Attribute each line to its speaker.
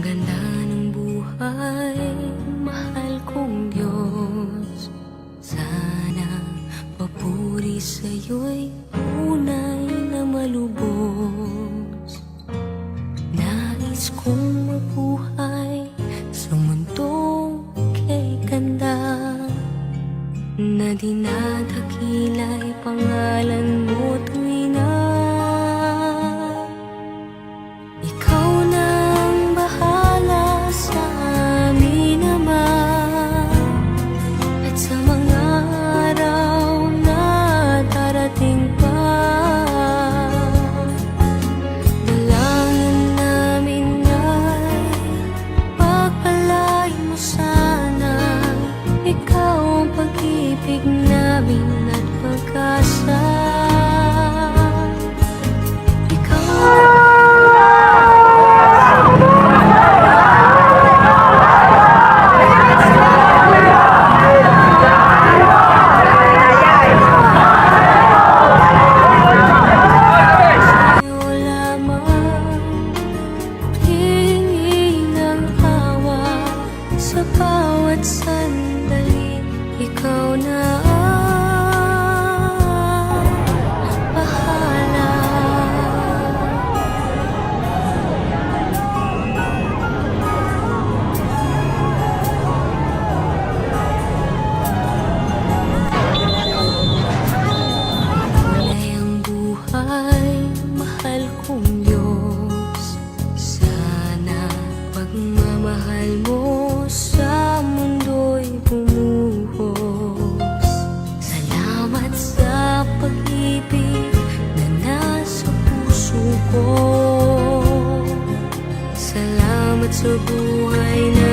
Speaker 1: ganda ng buhay, mahal kong Diyos. Sana papuri sa'yo'y tunay na malubos. Nais kong mabuhay sa mundong kay ganda Na dinadakila'y pangalan mo tuwi sandali Ikaw na sa buhay na